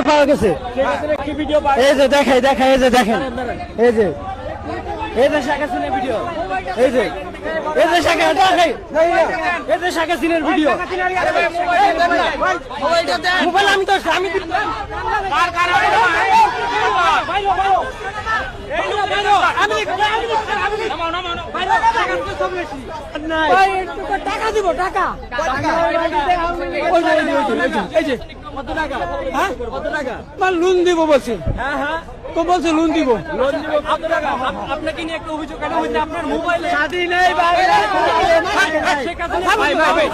তো পাওয়া গেছে। এই যে দেখাই দেখাই এই যে দেখেন। এই যে। এই যে শেখ হাসিনার ভিডিও? এই যে। এই যে শেখ দেখাই। এই যে শেখ হাসিনার ভিডিও? মোবাইল আমি তো আমি টাকা দিব টাকা। এই যে। কত টাকা? হ্যাঁ? কত টাকা? লোন দিব বলছি। হ্যাঁ হ্যাঁ। তো বলছে লোন দিব। লোন দিব কত আপনাকে নিয়ে একটা অভিযোগ কেন হয়েছে আপনার মোবাইলে শাদি নেই ভাই ভাই ভাই।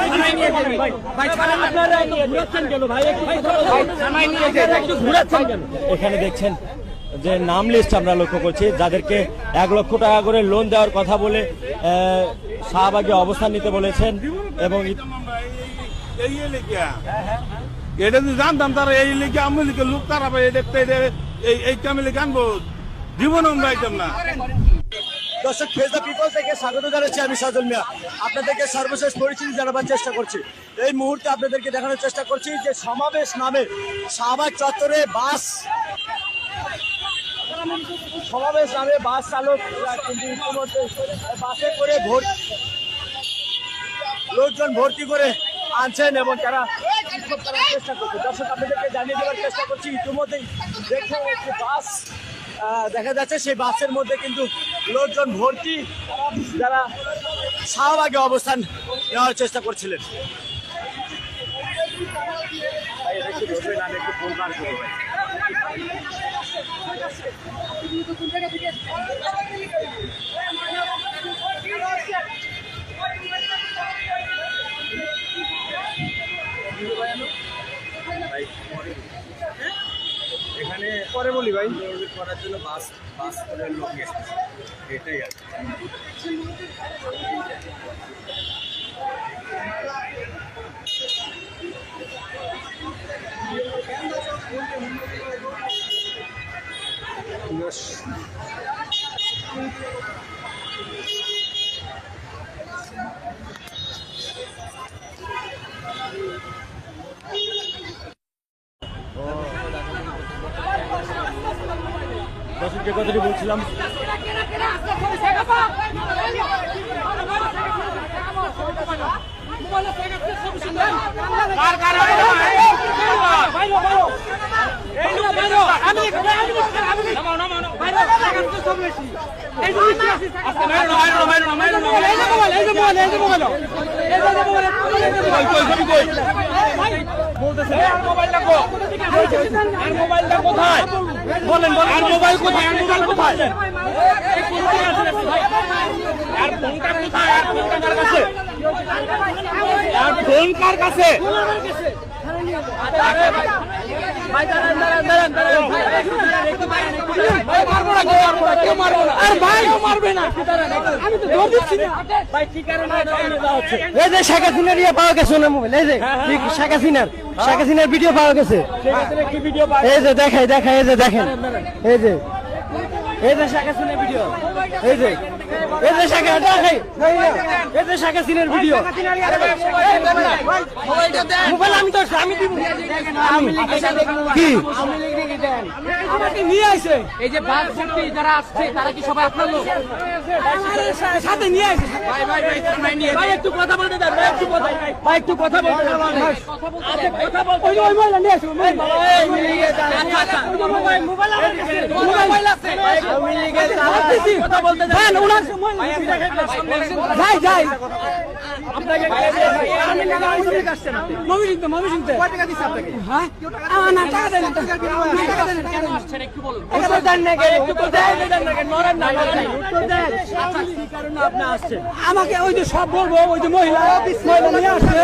ভাই ভাই ছাড়েন আপনারা ঘুরাচ্ছেন কেন ভাই? একটু ঘুরাচ্ছেন কেন? এখানে দেখছেন যে নাম লিস্ট আমরা লক্ষ্য করছি যাদেরকে এক লক্ষ টাকা করে লোন দেওয়ার কথা বলে শাহবাগে অবস্থান নিতে বলেছেন এবং এটা যদি জানতাম তারা এই এলাকা আমি লিখে লোক, তারা এটা- এই এই কামে লিখে আনব? জীবন আমরা আইতাম না। দর্শক ফেস দ্য পিপল থেকে স্বাগত জানাচ্ছি আমি সাজল মিয়া। আপনাদেরকে সর্বশেষ পরিচিতি জানাবার চেষ্টা করছি। এই মুহূর্তে আপনাদেরকে দেখানোর চেষ্টা করছি যে সমাবেশ নামে শাহবাগ চত্বরে বাস সমাবেশ নামে বাস চালক বাসে করে ভর্তি লোকজন ভর্তি করে আনছেন এবং তারা বিক্ষোভ করার চেষ্টা করছে। দর্শক, আপনাদেরকে জানিয়ে দেওয়ার চেষ্টা করছি, ইতিমধ্যেই দেখুন একটি বাস দেখা যাচ্ছে সেই বাসের মধ্যে কিন্তু লোকজন ভর্তি যারা শাহবাগে অবস্থান নেওয়ার চেষ্টা করছিলেন। বলি করার জন্য বাস বাস করে লোক এসেছে এটাই আর। দর্শক যে কথাটি মোবাইলটা কোথায়? বলেন আর মোবাইল কোথায়? আর মোবাইল কোথায়? আর ফোনটা কোথায়? আর ফোনটা কার কাছে? আর ফোন কার কাছে? এই যে শেখ হাসিনার ইয়ে পাওয়া গেছে ওনার মোবাইল এই যে শেখ হাসিনার শেখ হাসিনার ভিডিও পাওয়া গেছে। এই যে দেখাই দেখাই এই যে দেখেন। এই যে এই যে শেখ হাসিনার ভিডিও এই যে যে শেখ দেখাই যে শেখ ভিডিও মোবাইল আমি তো আমি দিব কি আমাকে নিয়ে আসে এই যে বাস ভর্তি যারা আসছে তারা কি সবাই আপনার লোক সাথে নিয়ে আসে ভাই ভাই ভাই ভাই একটু কথা বলতে দেন ভাই একটু কথা ভাই একটু কথা বলতে দেন আচ্ছা, কথা বলতে ওই ওই মহিলা নিয়ে আসো মোবাইল মোবাইল মোবাইল আমার কাছে মোবাইল দেন, হ্যাঁ। আমাকে ওই যে সব বলব ওই যে মহিলা মহিলা নিয়ে আসছে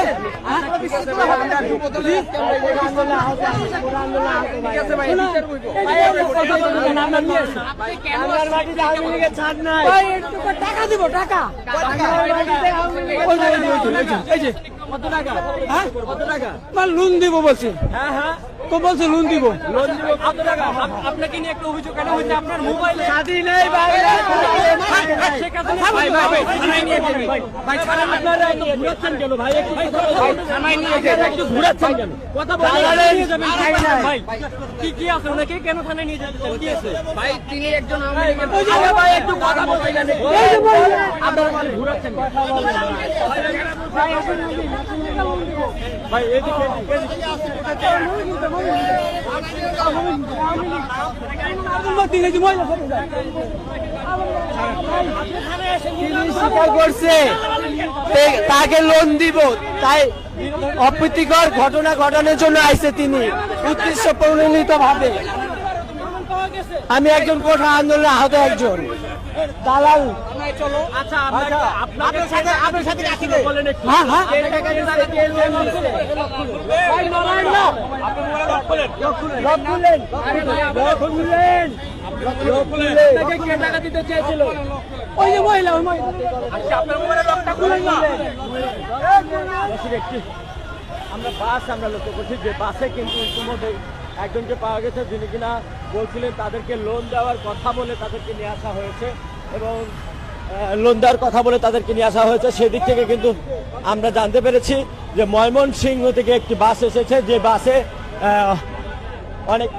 হ্যাঁ? টাকা দিব টাকা কত টাকা? হ্যাঁ? কত টাকা লোন দিব বলছি। হ্যাঁ হ্যাঁ। বলছে লোন দিব লোন আপনাকে নিয়ে একটা অভিযোগ কেন হয়েছে আপনার মোবাইলে স্বাধীন নেই ভাই ভাই ভাই আপনারা একটু ঘুরাচ্ছেন কেন ভাই একটু থানায় নিয়ে যাবেন একটু ঘুরাচ্ছেন কেন কথা বলুন নিয়ে যাবেন ভাই কি কি আছে ওনাকে কেন থানায় নিয়ে যাবেন কি আছে ভাই তিনি একজন আরে ভাই একটু কথা গেলে আপনারা মানে ঘুরাচ্ছেন? ভাই এদিকে এদিকে। তাকে লোন দিব। তাই অপ্রীতিকর ঘটনা ঘটানোর জন্য আইছে তিনি। উদ্দেশ্য প্রণোদিত ভাবে আমি একজন কোঠা আন্দোলনে আহত একজন। দালাল। আচ্ছা সাথে আপনার সাথে রাখি বলেন একটু। হ্যাঁ হ্যাঁ। ওই যে মহিলা ওই মহিলা। আচ্ছা আপনার মোবাইলে লকটা খুলেন না। আমরা বাস আমরা লক্ষ্য করছি যে বাসে কিন্তু ইতিমধ্যে একজনকে পাওয়া গেছে যিনি কিনা বলছিলেন তাদেরকে লোন দেওয়ার কথা বলে তাদেরকে নিয়ে আসা হয়েছে এবং লোন দেওয়ার কথা বলে তাদেরকে নিয়ে আসা হয়েছে সেদিক থেকে কিন্তু আমরা জানতে পেরেছি যে ময়মনসিংহ থেকে একটি বাস এসেছে যে বাসে অনেক?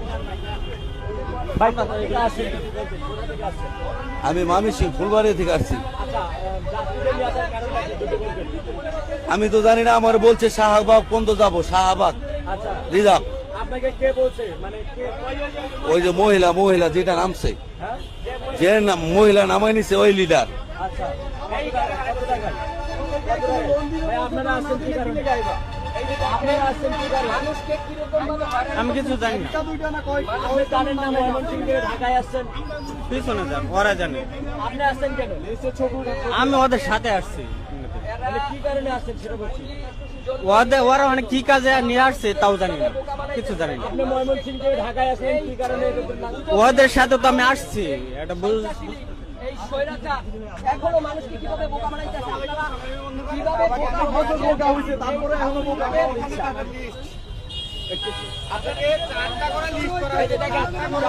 আমি মামি সিং ফুলবাড়ি থেকে আসছি? আমি তো জানি না আমার বলছে শাহবাগ পর্যন্ত যাব শাহবাগ আচ্ছা রিজার্ভ মানে কে ওই যে মহিলা মহিলা যেটা নামছে। হ্যাঁ? যে নাম মহিলা নামাই নিছে ওই লিডার আচ্ছা? আমি কিছু জানি না। পিছনে যান ওরা জানে। আপনি আসছেন কেন? আমি ওদের সাথে আসছি। কি কারণে আসছেন সেটা বলছি। ওদের ওরা অনেক কি কাজে নিয়ে আসছে তাও জানি না। কিছু জানি না। আপনি ময়মনসিংহ থেকে ঢাকায় আসেন কি কারণে এরকম না- ওদের সাথে তো আমি আসছি এটা বুঝ এই স্বৈরাচার এখনও মানুষকে কীভাবে বোকা বানাইতেছে আপনারা? কীভাবে বোকা হয়েছে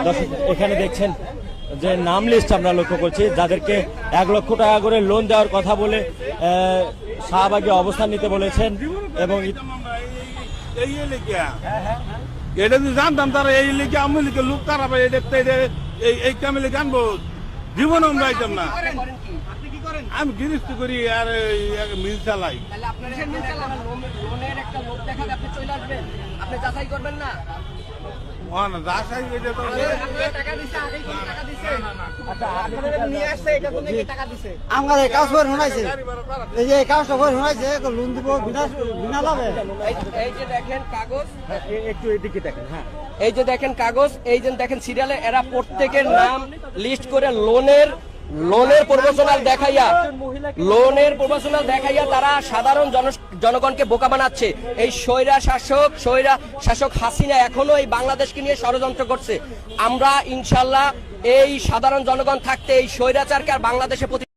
দর্শক, এখানে দেখছেন যে নাম লিস্ট আমরা লক্ষ্য করছি যাদেরকে এক লক্ষ টাকা করে লোন দেওয়ার কথা বলে আহ, শাহবাগে অবস্থান নিতে বলেছেন। এবং এটা যদি জানতাম তারা এই লিখে আমি লিখে লোক তারা এই দেখতে এই এই কামে লিখে আনব জীবন আমরা আইতাম না। আমি গিরিস্ত করি আর মিল চালাই। লোনের একটা লোক দেখালে আপনি চলে আসবেন। আপনি যাচাই করবেন না। আমার এই কাজ করে শোনাইছে এই যে এই কাজটা করে শোনাইছে লোন দিব বিনা বিনা লাভে। এই- এই যে দেখেন কাগজ। একটু এদিকে দেখেন হ্যাঁ। এই যে দেখেন কাগজ এই যে দেখেন সিরিয়ালে এরা প্রত্যেকের নাম লিস্ট করে লোনের লোনের প্রমোশনাল দেখাইয়া, লোনের প্রমোশনাল দেখাইয়া তারা সাধারণ জন- জনগণকে বোকা বানাচ্ছে। এই স্বৈরা শাসক স্বৈরা শাসক হাসিনা এখনও এই বাংলাদেশকে নিয়ে ষড়যন্ত্র করছে। আমরা ইনশাল্লাহ এই সাধারণ জনগণ থাকতে এই স্বৈরাচারকে আর বাংলাদেশে প্রতি